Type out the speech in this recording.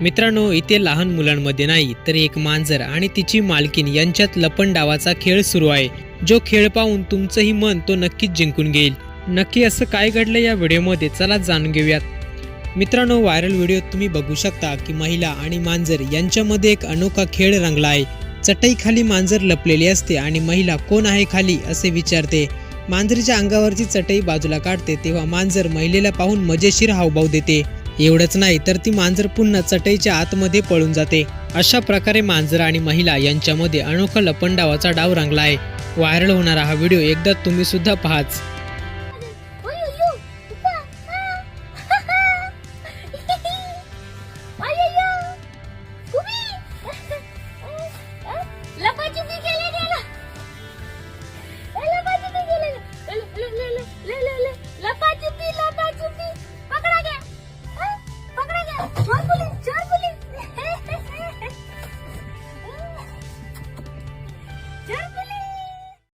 मित्रांनो इथे लहान मुलांमध्ये नाही तर एक मांजर आणि तिची मालकीन यांच्यात लपन डावाचा खेळ सुरू आहे. जो खेळ पाहून तुमचंही मन तो नक्कीच जिंकून घेईल. नक्की असं काय घडलं या व्हिडिओमध्ये? चला जाणून घेऊयात. मित्रांनो व्हायरल व्हिडिओ तुम्ही बघू शकता की महिला आणि मांजर यांच्यामध्ये एक अनोखा खेळ रंगला आहे. चटई खाली मांजर लपलेली असते आणि महिला कोण आहे खाली? असे विचारते. मांजरीच्या अंगावरची चटई बाजूला काढते तेव्हा मांजर महिलेला पाहून मजेशीर हावभाव देते. एवढंच नाही तर ती मांजर पुन्हा चटईच्या आतमध्ये पळून जाते. अशा प्रकारे मांजर आणि महिला यांच्यामध्ये अनोखा लपंडावाचा डाव रंगला आहे व्हायरल होणारा हा व्हिडिओ एकदा तुम्ही सुद्धा पाहाच.